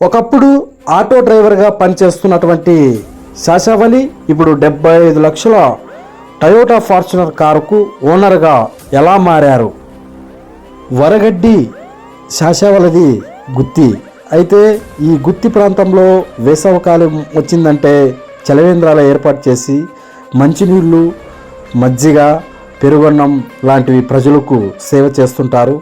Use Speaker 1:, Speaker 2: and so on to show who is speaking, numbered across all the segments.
Speaker 1: ఒకప్పుడు ఆటో డ్రైవర్గా పనిచేస్తున్నటువంటి శాశావలి ఇప్పుడు డెబ్బై ఐదు లక్షల టయోటా ఫార్చునర్ కారుకు ఓనర్గా ఎలా మారారు? వరగడ్డి శాశావలిది గుత్తి. అయితే ఈ గుత్తి ప్రాంతంలో వేసవకాలం వచ్చిందంటే చలవేంద్రాల ఏర్పాటు చేసి మంచినీళ్ళు మజ్జిగ పెరుగన్నం లాంటివి ప్రజలకు సేవ చేస్తుంటారు.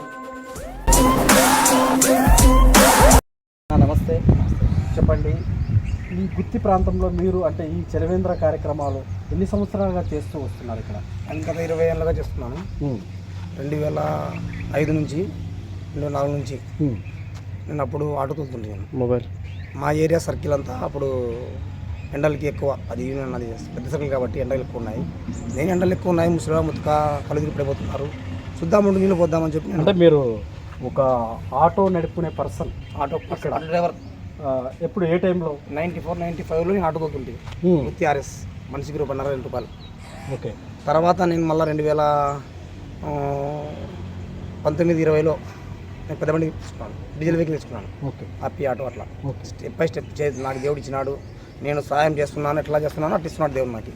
Speaker 1: చెప్పండి? ఈ గుత్తి ప్రాంతంలో మీరు అంటే ఈ చలవేంద్ర కార్యక్రమాలు ఎన్ని సంవత్సరాలుగా చేస్తూ వస్తున్నారు ఇక్కడ?
Speaker 2: గత ఇరవై ఏళ్ళుగా చేస్తున్నాను. రెండు వేల ఐదు నుంచి రెండు వేల నాలుగు నుంచి నేను అప్పుడు ఆటో తోలుతుంటాను
Speaker 1: మొబైల్.
Speaker 2: మా ఏరియా సర్కిల్ అంతా అప్పుడు ఎండలకి ఎక్కువ. అది యూనియన్ అది పెద్ద సర్కిల్ కాబట్టి ఎండలు ఎక్కువ ఉన్నాయి. నేను ఎండలు ఎక్కువ ఉన్నాయి. ముసలి ముతక కలుదిరి పడిపోతున్నారు. చూద్దామంటూ నీళ్ళు పోద్దామని చెప్పి
Speaker 1: అంటే మీరు ఒక ఆటో నడుపుకునే పర్సన్.
Speaker 2: ఆటో అక్కడ. డ్రైవర్.
Speaker 1: ఎప్పుడు ఏ టైంలో?
Speaker 2: నైంటీ ఫోర్ నైంటీ ఫైవ్లో నేను ఆటో తోలుతుంటే వృత్తి ఆర్ఎస్ మనిషికి రూపాయన్నర రెండు రూపాయలు.
Speaker 1: ఓకే.
Speaker 2: తర్వాత నేను మళ్ళీ రెండు వేల పంతొమ్మిది ఇరవైలో నేను పెద్ద బండి తీసుకున్నాను. డీజిల్ వెహికల్ తీసుకున్నాను.
Speaker 1: ఓకే.
Speaker 2: హ్యాపీ ఆటో అట్లా. స్టెప్ బై స్టెప్ చే నాకు దేవుడు ఇచ్చినాడు. నేను సహాయం చేస్తున్నాను ఎట్లా చేస్తున్నాను అట్లా ఇస్తున్నాడు దేవుడు నాకు.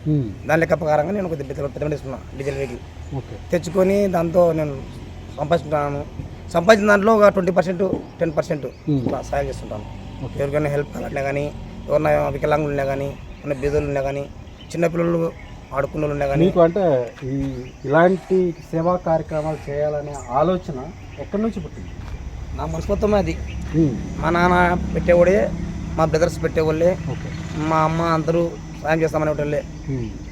Speaker 2: దాని లెక్క ప్రకారంగా నేను ఒక పెద్ద పెద్ద బండి తీసుకున్నాను డీజిల్ వెహికల్.
Speaker 1: ఓకే.
Speaker 2: తెచ్చుకొని దాంతో నేను సంపాదించుకుంటాను సంపాదించిన దాంట్లో ఒక ట్వంటీ పర్సెంట్ టెన్ పర్సెంట్ ఇట్లా సహాయం చేస్తుంటాను. ఎవరికైనా హెల్ప్ కావాలన్నా కానీ ఎవరైనా వికలాంగులు ఉన్నా కానీ ఉన్న బీదలు ఉన్నా కానీ చిన్నపిల్లలు ఆడుకున్న వాళ్ళు ఉన్నా కానీ.
Speaker 1: మీకు అంటే ఈ ఇలాంటి సేవా కార్యక్రమాలు చేయాలనే ఆలోచన ఎక్కడి నుంచి పుట్టింది?
Speaker 2: నా మనస్పత్వమే అది. మా నాన్న పెట్టేవాడే మా బ్రదర్స్ పెట్టేవాళ్ళే మా అమ్మ అందరూ సాయం చేస్తామనే వాళ్ళే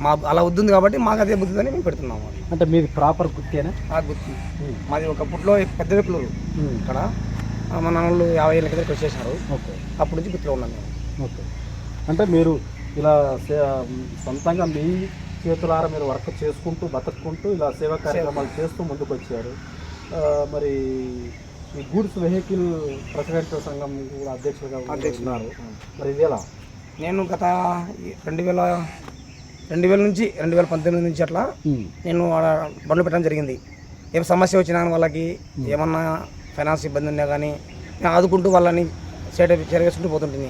Speaker 2: మా అలా వద్దుంది కాబట్టి మాకు అదే బుద్ధిదని మేము పెడుతున్నాము
Speaker 1: అంటే మీది ప్రాపర్ గుర్తేనా?
Speaker 2: ఆ గుర్తి. మాది ఒకప్పట్లో పెద్ద ఇక్కడ మా నాన్నలు యాభై ఏళ్ళ కింద వచ్చేసారు.
Speaker 1: ఓకే.
Speaker 2: అప్పటి నుంచి గుర్తులో ఉన్నాను నేను
Speaker 1: ఓకే. అంటే మీరు ఇలా సే- సొంతంగా మీ చేతులారా మీరు వర్క్ చేసుకుంటూ బతుక్కుంటూ ఇలా సేవా కార్యక్రమాలు చేస్తూ ముందుకు వచ్చారు మరి ఈ గూడ్స్ వెహికల్ ప్రెసిడెంట్ సంఘం కూడా అధ్యక్షులుగా ఉన్నారు. మరి ఇది ఎలా
Speaker 2: నేను గత రెండు వేల రెండు వేల నుంచి రెండు వేల పంతొమ్మిది నుంచి అట్లా నేను బండ్లు పెట్టడం జరిగింది. ఏం సమస్య వచ్చినా వాళ్ళకి ఏమన్నా ఫైనాన్స్ ఇబ్బంది ఉన్నా కానీ నేను ఆదుకుంటూ వాళ్ళని చేట చేరవేసుకుంటూ పోతుంటుంది.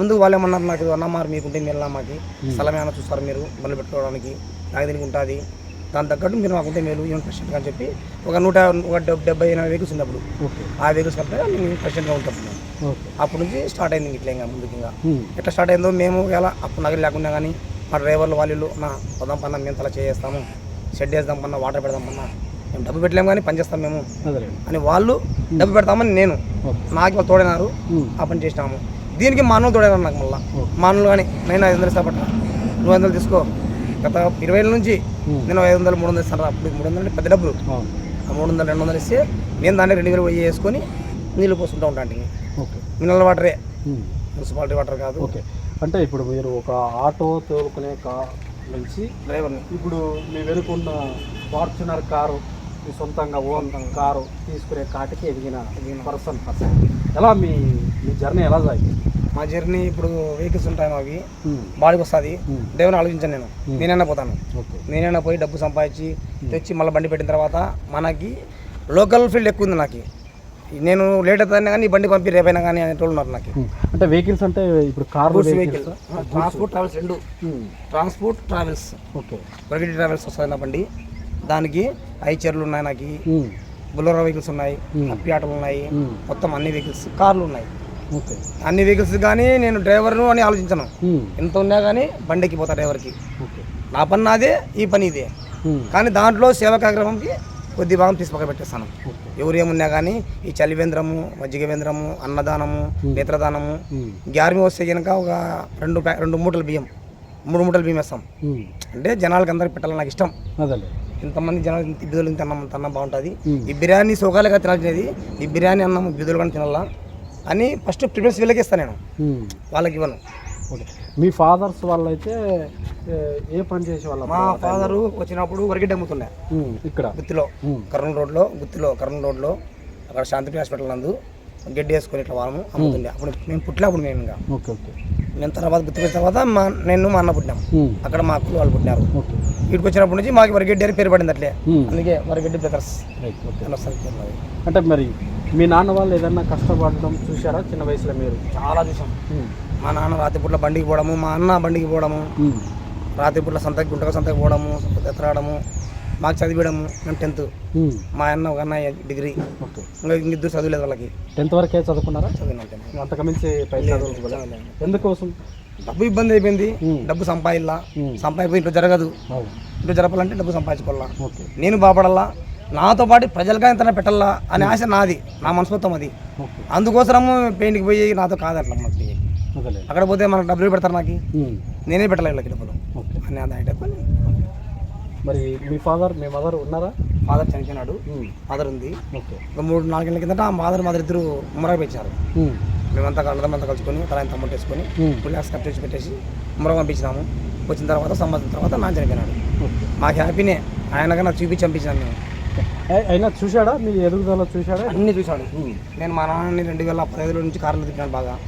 Speaker 2: ముందు వాళ్ళు ఏమన్నారు నాకు అన్న మరి మీకుంటే మీరు మాకి. స్థలం ఏమైనా చూస్తారు మీరు బండ్లు పెట్టుకోవడానికి. నాకు దీనికి ఉంటుంది. దాని తగ్గట్టు మీరు మాకుంటే మేలు యూనిట్ ప్రెసిడెంట్ అని చెప్పి ఒక నూట ఒక డెబ్- డెబ్బై ఎనభై వెహికల్స్ ఉన్నప్పుడు. ఆ వెహికల్స్ కంటే నేను ప్రెసిడెంట్గా ఉంటాను
Speaker 1: ఓకే.
Speaker 2: అప్పటి నుంచి స్టార్ట్ అయింది ఇట్లా ఇంకా ముందుకు ఇంకా. ఎట్లా స్టార్ట్ అయిందో మేము ఎలా అప్పుడు నగలు లేకుండా కానీ మా డ్రైవర్లు వాళ్ళు నా పొద్దాం పన్న మేము తల చేస్తాము షెడ్ వేద్దాం పన్న వాటర్ పెడదాం పన్న మేము డబ్బు పెట్టలేము కానీ పని చేస్తాం మేము. అని వాళ్ళు డబ్బు పెడతామని నేను. నాకు వాళ్ళు తోడినారు ఆ పని చేసినాము. దీనికి మానవులు తోడైనారు నాకు మళ్ళీ. మానవులు కానీ నేను ఐదు వందలు పట్ట. నువ్వు వందలు తీసుకో. గత ఇరవై ఏళ్ళ నుంచి నేను ఐదు వందలు మూడు వందలు ఇస్తాను అప్పుడు మూడు వందలు పెద్ద డబ్బులు. ఆ మూడు వందలు రెండు వందలు ఇస్తే నేను దాన్ని రెండు వేలు వేసుకొని నీళ్ళు పోసుకుంటూ ఉంటాను
Speaker 1: ఓకే.
Speaker 2: మినరల్ వాటరే. మున్సిపాలిటీ వాటర్ కాదు.
Speaker 1: ఓకే. అంటే ఇప్పుడు మీరు ఒక ఆటో తోలుకునే కా నుంచి
Speaker 2: డ్రైవర్ని.
Speaker 1: ఇప్పుడు మీ వెనుకున్న ఫార్చునర్ కారు మీ సొంతంగా ఓన్ కారు తీసుకునే కాటికి ఎదిగిన పర్సన్ పర్సన్. ఎలా మీ మీ జర్నీ ఎలా సాగింది?
Speaker 2: మా జర్నీ ఇప్పుడు వెహికల్స్ ఉంటాయి మావి. బాడీకి వస్తుంది. దేవుని ఆలోచించాను నేను. నేనైనా పోతాను. నేనైనా పోయి డబ్బు సంపాదించి తెచ్చి మళ్ళీ బండి పెట్టిన తర్వాత మనకి లోకల్ ఫీల్డ్ ఎక్కువ ఉంది నాకు. నేను లేట్ అవుతుందన్నా కానీ ఈ బండి పంపి రేపైనా కానీ అనేటోళ్ళు ఉన్నారు నాకు.
Speaker 1: అంటే వెహికల్స్ అంటే ఇప్పుడు car
Speaker 2: goods vehicle transport travels రెండు. Transport travels
Speaker 1: okay.
Speaker 2: Pragati travels వస్తుంది నా బండి. దానికి ఐచర్లు ఉన్నాయి నాకు. బులోరో వెహికల్స్ ఉన్నాయి అప్పి ఆటోలు ఉన్నాయి మొత్తం అన్ని వెహికల్స్ కార్లు ఉన్నాయి.
Speaker 1: ఓకే.
Speaker 2: అన్ని వెహికల్స్ కానీ నేను డ్రైవర్ను అని ఆలోచించను. ఎంత ఉన్నా కానీ బండికి పోతా డ్రైవర్కి. నా పని నాదే ఈ పని ఇదే. కానీ దాంట్లో సేవా కార్యక్రమంకి కొద్ది భాగం తీసి పక్కన పెట్టేస్తాను. ఎవరు ఏమున్నా కానీ ఈ చలివేంద్రము మజ్జిగవేంద్రము అన్నదానము నేత్రదానము గ్యార్మి వస్తే కనుక ఒక రెండు రెండు మూటలు బియ్యం మూడు మూటలు బియ్యం వేస్తాం. అంటే జనాలకి అందరికి పెట్టాలని నాకు ఇష్టం.
Speaker 1: అదే
Speaker 2: ఇంతమంది జనాలు బిదులు ఇంత అన్నం బాగుంటుంది. ఈ బిర్యానీ సోకాలుగా తినాల్సినది ఈ బిర్యానీ అన్నం బిదులు కానీ తినాలా అని ఫస్ట్ ప్రిఫరెన్స్ వీళ్ళకి ఇస్తాను నేను. వాళ్ళకి ఇవ్వను.
Speaker 1: ఓకే. మీ ఫాదర్స్ వాళ్ళైతే ఏ, ఏ పని చేసే వాళ్ళ
Speaker 2: మా ఫాదరు వచ్చినప్పుడు వరగడ్డ అమ్ముతుండే.
Speaker 1: ఇక్కడ?
Speaker 2: గుత్తిలో. కర్నూలు రోడ్లో గుత్తిలో కర్నూలు రోడ్లో అక్కడ శాంతిపి హాస్పిటల్ నందు గడ్డి వేసుకొని ఇట్లా వాళ్ళము అమ్ముతుండే. అప్పుడు మేము పుట్టినప్పుడు మేము ఇంకా.
Speaker 1: Okay okay.
Speaker 2: నేను తర్వాత గుర్తుకొచ్చిన తర్వాత మా నేను మా అన్న పుట్టినాం. అక్కడ మా అక్కలు వాళ్ళు పుట్టినారు వీటికి వచ్చినప్పటి నుంచి మాకు వరగడ్డి అని పేరు పడింది అట్లే. అందుకే వరగడ్డి బ్రదర్స్.
Speaker 1: అంటే మరి మీ నాన్న వాళ్ళు ఏదన్నా కష్టపడడం చూసారా చిన్న వయసులో మీరు
Speaker 2: చాలా చూసాం. మా నాన్న రాత్రిపూట్ల బండికి పోవడము మా అన్న బండికి పోవడము. రాత్రిపూట్ల సంతకి గుంటక సంతకి పోవడము ఎత్తరాడము మాకు చదివిడము మేము టెన్త్. మా అన్న ఒక అన్న డిగ్రీ. ఇంకా ఇంకిద్దరు చదివలేదు వాళ్ళకి.
Speaker 1: టెన్త్ వరకే చదువుకున్నారా?
Speaker 2: చదివినాం
Speaker 1: అంతకుమించి పై ఎందుకోసం?
Speaker 2: డబ్బు ఇబ్బంది అయిపోయింది. డబ్బు సంపాదిల్లా. సంపాదిపోయి ఇంట్లో జరగదు. ఇంట్లో జరపాలంటే డబ్బు సంపాదించుకోవాలా? నేను బాపడాలా నాతో పాటు ప్రజలుగా ఎంత పెట్టాలా? అనే ఆశ నాది. నా మనస్తత్వం అది. అందుకోసము పెయింట్కి పోయి నాతో కాదు అట్లా మనకి
Speaker 1: అదే
Speaker 2: అక్కడ పోతే మనకు డబ్బులు పెడతారు నాకు. నేనే పెట్టాలి వీళ్ళకి డబ్బులు? అని అది
Speaker 1: మరి మీ ఫాదర్ మీ మదర్ ఉన్నారా?
Speaker 2: ఫాదర్ చనిపోయినాడు.
Speaker 1: ఉమ్.
Speaker 2: ఫాదర్ ఉంది.
Speaker 1: ఓకే.
Speaker 2: ఒక మూడు నాలుగు గంటల కిందట ఆ ఫాదర్ మదర్ ఇద్దరు ఉమ్మరాయి పెంచారు. మేమంతా కళ్ళదంతా కలుసుకొని తల తమ్ముడు వేసుకొని కట్ చేసి పెట్టేసి ఉమ్మరం పంపించినాము. వచ్చిన తర్వాత సంవత్సరం తర్వాత నా చనిపోయినాడు. మాకు హ్యాపీనే. ఆయనగా నాకు చూపించి పంపించాను మేము.
Speaker 1: అయి- అయినా చూశాడా? మీ ఎదుగుదల చూశాడా?
Speaker 2: అన్నీ చూశాడు. నేను మా నాన్నని రెండు వేల పదహైదులో నుంచి కార్లు తిప్పినాను బాగా.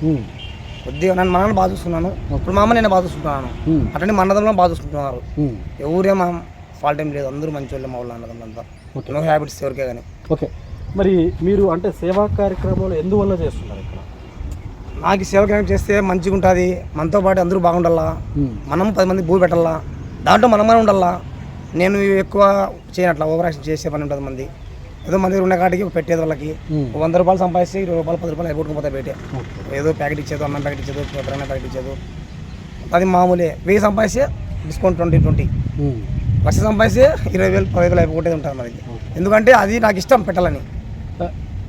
Speaker 2: కొద్దిగా నన్ను మా నాన్న బాగా చూస్తున్నాను ఇప్పుడు మా అమ్మ నేను బాగా చూసుకుంటున్నాను. అట్లనే మా బాగా చూసుకుంటున్నారు.
Speaker 1: ఉమ్.
Speaker 2: ఎవరే మా ఫాల్ట్ ఏం లేదు. అందరూ మంచి వాళ్ళే మా వాళ్ళు అన్నదమ్ములంతా
Speaker 1: ఓకే.
Speaker 2: నో హ్యాబిట్స్ ఎవరికే కానీ.
Speaker 1: ఓకే. మరి మీరు అంటే సేవా కార్యక్రమాలు ఎందువల్ల చేస్తున్నారు ఇక్కడ?
Speaker 2: నాకు సేవ కార్యక్రమం చేస్తే మంచిగా ఉంటుంది. మనతో పాటు అందరూ బాగుండాలా. మనం పది మంది భూ పెట్టాలా? దాంట్లో మనం మనం ఉండాలా? నేను ఎక్కువ చేయనట్లా ఓవర్ యాక్షన్ చేసే పని ఉంటుంది మంది. ఏదో దగ్గర ఉన్న కాటికి పెట్టేది వాళ్ళకి. వంద రూపాయలు సంపాదిస్తే ఇరవై రూపాయలు పది రూపాయలు అయిపోతుకుపోతాయి బయట.
Speaker 1: ఓకే.
Speaker 2: ఏదో ప్యాకెట్ ఇచ్చేదో అన్నం ప్యాకెట్ ఇచ్చేదో ఎప్పుడైనా ప్యాకెట్ ఇచ్చేదో. అది మామూలే. వెయ్యి సంపాదిస్తే డిస్కౌంట్ ట్వంటీ ట్వంటీ. లక్ష సంపాదిస్తే ఇరవై వేలు పదివేలు వేలు అయిపోతే ఉంటుంది మనకి ఎందుకంటే అది నాకు ఇష్టం పెట్టాలని.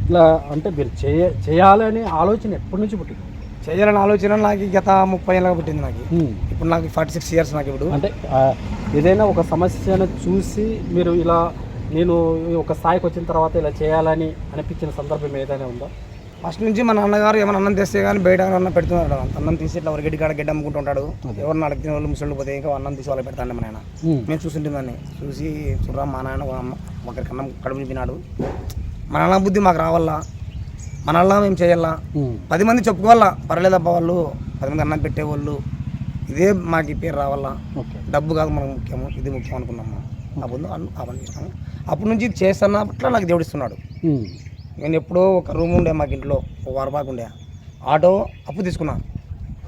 Speaker 1: ఇట్లా అంటే మీరు చేయ చేయాలనే ఆలోచన ఎప్పటి నుంచి పుట్టింది?
Speaker 2: చేయాలని ఆలోచన నాకు గత ముప్పై ఏళ్ళగా పుట్టింది నాకు. ఇప్పుడు నాకు ఫార్టీ సిక్స్ ఇయర్స్ నాకు ఇప్పుడు.
Speaker 1: అంటే ఏదైనా ఒక సమస్యను చూసి మీరు ఇలా నేను ఒక స్థాయికి వచ్చిన తర్వాత ఇలా చేయాలని అనిపించిన సందర్భం ఏదైనా ఉందా?
Speaker 2: ఫస్ట్ నుంచి మా నాన్నగారు ఏమైనా అన్నం తెస్తే కానీ బయట అన్నం పెడుతున్నాడు అన్నం తీసి ఇట్లా గడ్డి కాడ గడ్డి అమ్ముకుంటూ ఉంటాడు ఎవరిని అడిగిన వాళ్ళు ముసళ్ళు పోతే ఇంకా అన్నం తీసి వాళ్ళకి పెడతాను మా నాయన. మేము చూస్తుంటుందాన్ని చూసి చూడరా మా నాయన ఒకరికి అన్నం కడుపు నింపినాడు. మన నాన్న బుద్ధి మాకు రావాలా? మన అలా మేము చేయాలా. పది మంది చెప్పుకోవాలా? పర్లేదబ్బా వాళ్ళు. పది మంది అన్నం పెట్టేవాళ్ళు. ఇదే మాకు ఈ పేరు రావాలా? డబ్బు కాదు మనకు ముఖ్యము. ఇది ముఖ్యం అనుకున్నాము అన్ను ఆ పని చేసినాము అప్పటి నుంచి చేస్తున్నా అట్లా నాకు దేవుడిస్తున్నాడు. నేను ఎప్పుడో ఒక రూమ్ ఉండే మాకు ఇంట్లో ఒక వారపాకు ఉండే. ఆటో అప్పు తీసుకున్నా.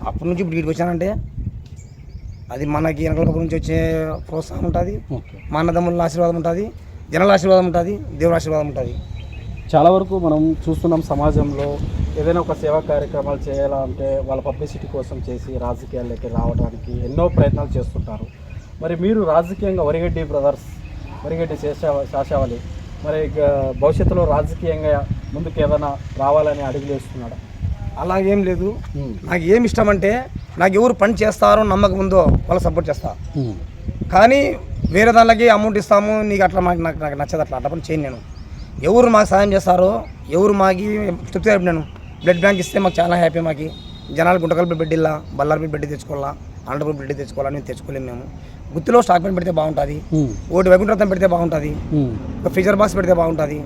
Speaker 2: అప్పటి నుంచి ఇప్పుడు వీటికి వచ్చానంటే అది మనకి వెనకల నుంచి వచ్చే ప్రోత్సాహం ఉంటుంది. మా అన్నదమ్ముల ఆశీర్వాదం ఉంటుంది. జనాల ఆశీర్వాదం ఉంటుంది. దేవుడి ఆశీర్వాదం ఉంటుంది.
Speaker 1: చాలా వరకు మనం చూస్తున్నాం సమాజంలో ఏదైనా ఒక సేవా కార్యక్రమాలు చేయాలంటే వాళ్ళ పబ్లిసిటీ కోసం చేసి రాజకీయాల్లోకి రావడానికి ఎన్నో ప్రయత్నాలు చేస్తుంటారు. మరి మీరు రాజకీయంగా వరిగడ్డి బ్రదర్స్ వరిగడ్డి శేషా శాశావళి మరి ఇక భవిష్యత్తులో రాజకీయంగా ముందుకు ఏదైనా రావాలని అడుగులు వేస్తున్నాడా?
Speaker 2: అలాగేం లేదు. నాకు ఏం ఇష్టం అంటే నాకు ఎవరు పని చేస్తారో నమ్మకం ఉందో వాళ్ళు సపోర్ట్ చేస్తా. కానీ వేరే దానికి అమౌంట్ ఇస్తాము నీకు అట్లా మాకు నాకు నాకు నచ్చదు అట్లా. అట్లా పని చేయను నేను. ఎవరు మాకు సాయం చేస్తారో ఎవరు మాకి చెప్తే నేను బ్లడ్ బ్యాంక్ ఇస్తే మాకు చాలా హ్యాపీ మాకి. జనాలు గుంటకల్పి బెడ్ ఇల్లా బల్లార్పి బెడ్ తెచ్చుకోవాలా అనంతపురం బెడ్ తెచ్చుకోవాలని మేము తెచ్చుకోలేము మేము. గుత్తిలో స్టాక్ పెన్ పెడితే బాగుంటుంది. ఒకటి వైకుంఠరత్నం పెడితే బాగుంటుంది. ఒక ఫ్రీజర్ బాక్స్ పెడితే బాగుంటుంది.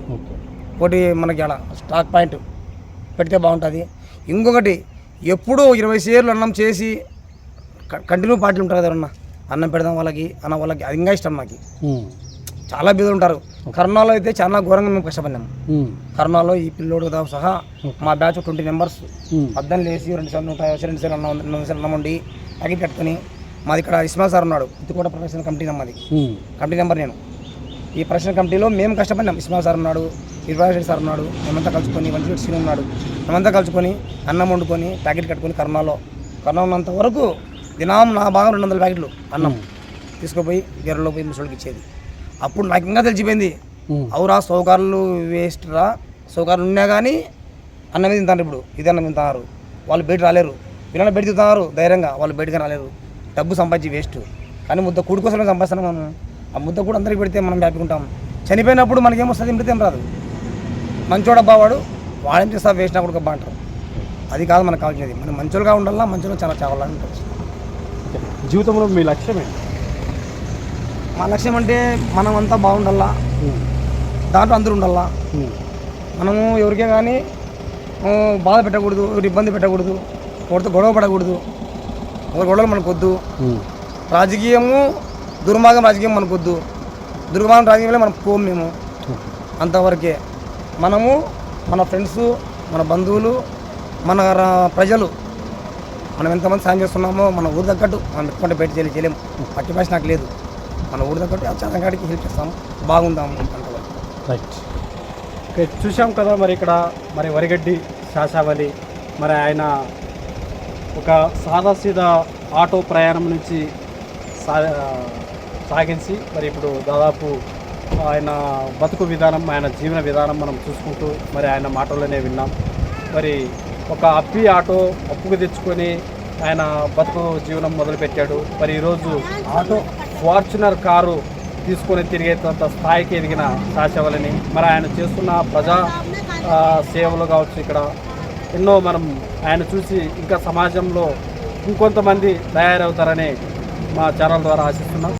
Speaker 2: ఒకటి మనకి అలా స్టాక్ పాయింట్ పెడితే బాగుంటుంది. ఇంకొకటి ఎప్పుడూ ఇరవై షేర్లు అన్నం చేసి కంటిన్యూ పార్టీలు ఉంటారు కదా అన్న అన్నం పెడదాం వాళ్ళకి అన్న వాళ్ళకి అది ఇంకా ఇష్టం నాకు. చాలా బీదలు ఉంటారు. కరోనాలో అయితే చాలా ఘోరంగా మేము కష్టపడినాము కరోనాలో ఈ పిల్లోడుతో సహా మా బ్యాచ్ ట్వంటీ మెంబర్స్ పద్దెనిమిది వేసి రెండు సార్లు నూట యాభై రెండు సార్లు అన్నం రెండు సార్లు అన్నం వండి ప్యాకెట్ కట్టుకొని మాది ఇక్కడ ఇస్మాల్ సార్ ఉన్నాడు. ఇతికోట ప్రొఫెషనల్ కమిటీ మాది. కమిటీ నెంబర్ నేను. ఈ ప్రొఫెషనల్ కమిటీలో మేము కష్టపడినాం. ఇస్మాల్ సార్ ఉన్నాడు రెడ్డి సార్ ఉన్నాడు మేమంతా కలుసుకొని వంశీ సీన్ ఉన్నాడు. మేమంతా కలుసుకొని అన్నం వండుకొని ప్యాకెట్ కట్టుకొని కరోనాలో కరోనా ఉన్నంత వరకు దినం నా భాగం రెండు వందల ప్యాకెట్లు అన్నం. తీసుకుపోయి గెర్రలో పోయి ముసలికి ఇచ్చేది. అప్పుడు నాకు ఇంకా తెలిసిపోయింది. అవురా సౌకర్యాలు వేస్ట్ రా. సౌకర్యాలు ఉన్నా కానీ అన్నం తింటారు ఇప్పుడు. ఇది అన్నం తింటున్నారు వాళ్ళు బయట రాలేరు. పిల్లలు బయట తింటున్నారు ధైర్యంగా. వాళ్ళు బయటకు రాలేరు. డబ్బు సంపాదించి వేస్ట్. కానీ ముద్ద కూడి కోసమే సంపాదిస్తున్నాం మనం. ఆ ముద్ద కూడా అందరికి పెడితే మనం హ్యాపీగా ఉంటాం. చనిపోయినప్పుడు మనకేమొస్తుంది మృతి ఏం రాదు. మంచోడబ్బా వాడు వాడేం చేస్తా? వేసినా కూడా అబ్బా అంటారు. అది కాదు మనకు కావాల్సినది. మనం మంచోళ్ళుగా ఉండాలా మంచోళ్ళు చాలా చావాలని
Speaker 1: జీవితంలో మీ లక్ష్యం ఏంటి?
Speaker 2: మా లక్ష్యం అంటే మనం అంతా బాగుండాలా దాంట్లో అందరూ ఉండాలా? మనము ఎవరికే కానీ బాధ పెట్టకూడదు ఇబ్బంది పెట్టకూడదు ఎవరితో గొడవ పడకూడదు. ఒకరి గొడవలు మనకొద్దు. రాజకీయము దుర్మార్గం రాజకీయం మనకొద్దు. దుర్మార్గం రాజకీయంలో మనం పోం మేము. అంతవరకే. మనము మన ఫ్రెండ్స్ మన బంధువులు మన ప్రజలు మనం ఎంతమంది సాయం చేస్తున్నామో మన ఊరు తగ్గట్టు మనం పెట్టుకుంటే బయట చేయలే చేయలేము. పట్టి భాష నాకు లేదు. మన ఊరు తగ్గట్టు ఆ చంద్రగాడికి హెల్ప్ చేస్తాము. బాగుందాము అంతవరకు.
Speaker 1: రైట్. ఓకే చూసాం కదా మరి ఇక్కడ మరి వరిగడ్డి శాశావలి మరి ఆయన ఒక సాదాసీదా ఆటో ప్రయాణం నుంచి సా సాగించి మరి ఇప్పుడు దాదాపు ఆయన బతుకు విధానం ఆయన జీవన విధానం మనం చూసుకుంటూ మరి ఆయన మాటల్లోనే విన్నాం. మరి ఒక అప్పి ఆటో అప్పుకు తెచ్చుకొని ఆయన బతుకు జీవనం మొదలుపెట్టాడు. మరి ఈరోజు ఆటో ఫార్చునర్ కారు తీసుకొని తిరిగేంత స్థాయికి ఎదిగిన శాసవలని మరి ఆయన చేస్తున్న ప్రజా సేవలు కావచ్చు ఇక్కడ ఎన్నో మనం ఆయన చూసి ఇంకా సమాజంలో ఇంకొంతమంది తయారవుతారని మా ఛానల్ ద్వారా ఆశిస్తున్నాం.